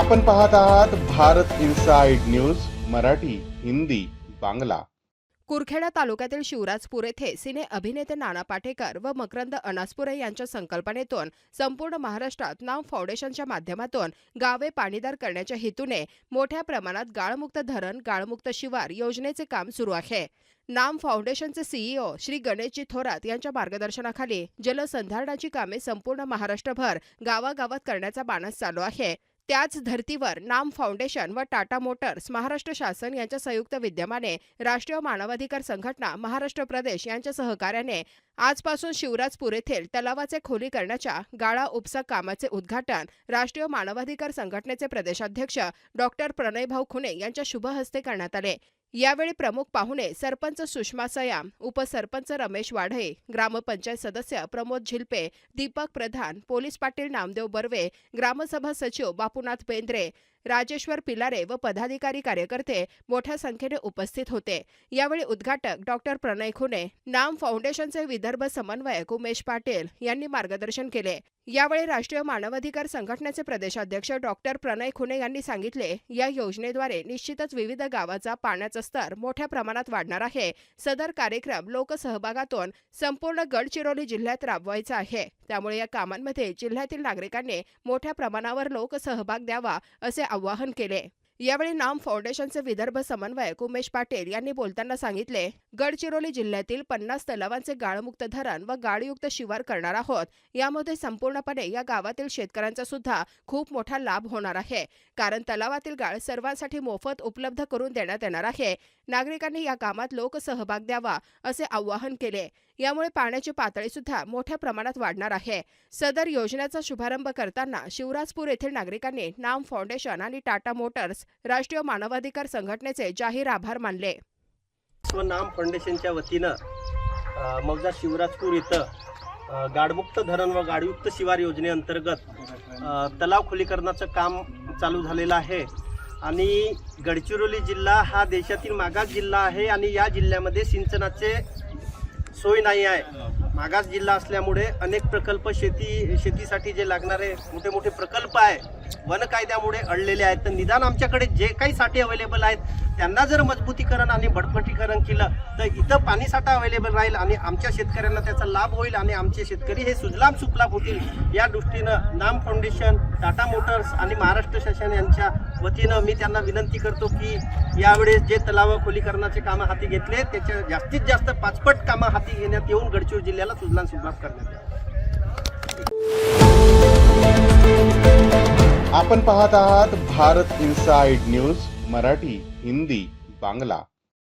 आपण पाहत आहात भारत इन्साइड न्यूज मराठी हिंदी बांगला. कुरखेडा तालुक्यातील शिवराजपूर येथे सिने अभिनेते नाना पाटेकर व मकरंद अनासपुरे यांच्या संकल्पनेतून संपूर्ण महाराष्ट्रात नाम फाउंडेशनच्या माध्यमातून गावे पाणीदार करण्याच्या हेतूने मोठ्या प्रमाणात गाळमुक्त धरण गाळमुक्त शिवार योजनेचे काम सुरू आहे. नाम फाउंडेशनचे सीईओ श्री गणेशजी थोरात यांच्या मार्गदर्शनाखाली जलसंधारणाची कामे संपूर्ण महाराष्ट्रभर गावागावात करण्याचा बाणस चालू आहे. त्याच धर्तीवर नाम फाउंडेशन व टाटा मोटर्स महाराष्ट्र शासन यांच्या संयुक्त विद्यमाने राष्ट्रीय मानवाधिकार संघटना महाराष्ट्र प्रदेश यांच्या सहकार्याने आजपासून शिवराजपूर येथील तलावाचे खोलीकरणाच्या गाळा उपसा कामाचे उद्घाटन राष्ट्रीय मानवाधिकार संघटनेचे प्रदेशाध्यक्ष डॉक्टर प्रणयभाऊ खुने यांच्या शुभहस्ते करण्यात आले. यावेळी प्रमुख पाहुणे सरपंच सुषमा सयाम उपसरपंच रमेश वाढे ग्रामपंचायत सदस्य प्रमोद झिलपे दीपक प्रधान पोलीस पाटील नामदेव बर्वे ग्रामसभा सचिव बापूनाथ बेंद्रे राजेश्वर पिलारे व पदाधिकारी कार्यकर्ते मोठ्या संख्येने उपस्थित होते. यावेळी उद्घाटक डॉक्टर प्रणय खुने नाम फाउंडेशनचे विदर्भ समन्वयक उमेश पाटील यांनी मार्गदर्शन केले. यावेळी राष्ट्रीय मानवाधिकार संघटनेचे प्रदेशाध्यक्ष डॉक्टर प्रणय खुने यांनी सांगितले या योजनेद्वारे निश्चितच विविध गावाचा पाण्याचा स्तर मोठ्या प्रमाणात वाढणार आहे. सदर कार्यक्रम लोकसहभागातून संपूर्ण गडचिरोली जिल्ह्यात राबवायचा आहे. त्यामुळे या कामांमध्ये जिल्ह्यातील नागरिकांनी मोठ्या प्रमाणावर लोकसहभाग द्यावा असे आवाहन केले. यावेळी नाम फाउंडेशनचे विदर्भ समन्वयक उमेश पाटील यांनी बोलताना सांगितले गडचिरोली जिल्ह्यातील पन्नास तलावांचे गाळमुक्त धरण व गाळयुक्त शिवार करणार आहोत. यामध्ये संपूर्णपणे या गावातील शेतकऱ्यांचा सुद्धा खूप मोठा लाभ होणार आहे. कारण तलावातील गाळ सर्वांसाठी मोफत उपलब्ध करून देण्यात येणार आहे. नागरिकांनी या कामात लोकसहभाग द्यावा असे आवाहन केले. यामुळे पाण्याची पातळी सुद्धा मोठ्या प्रमाणात वाढणार आहे. सदर योजनेचा शुभारंभ करताना शिवराजपूर येथील नागरिकांनी नाम फाउंडेशन आणि टाटा मोटर्स राष्ट्रीय मानवाधिकार संघटनेचे जाहीर आभार मानले. नाम फाउंडेशनच्या वतीनं मगदा शिवराजपूर इथं गाडमुक्त धरण व गाडयुक्त शिवार योजनेअंतर्गत तलाव खोलीकरणाचं काम चालू झालेलं आहे. आणि गडचिरोली जिल्हा हा देशातील मागास जिल्हा आहे आणि या जिल्ह्यामध्ये सिंचनाचे सोय नाही आहे. मागास जिल्हा असल्यामुळे अनेक प्रकल्प शेती शेतीसाठी जे लागणारे मोठे मोठे प्रकल्प आहे वन कायद्यामुळे अडलेले आहेत. तर निदान आमच्याकडे जे काही साठी अवेलेबल आहेत त्यांना जर मजबूतीकरण आणि भटपटीकरण केलं तर इथं पाणीसाठा अवेलेबल राहील आणि आमच्या शेतकऱ्यांना त्याचा लाभ होईल आणि आमचे शेतकरी हे सुजलाम सुफलाम होतील. या दृष्टीनं नाम फाउंडेशन टाटा मोटर्स आणि महाराष्ट्र शासन यांच्या वतीनं मी त्यांना विनंती करतो की यावेळेस जे तलाव खोलीकरणाचे कामं हाती घेतले त्याच्या जास्तीत जास्त पाचपट कामं हाती घेण्यात येऊन गडचिरोली जिल्ह्याला सुजलाम सुफलाम करण्यात आपण पाहत आहात भारत इन्साइड न्यूज मराठी हिंदी बांगला.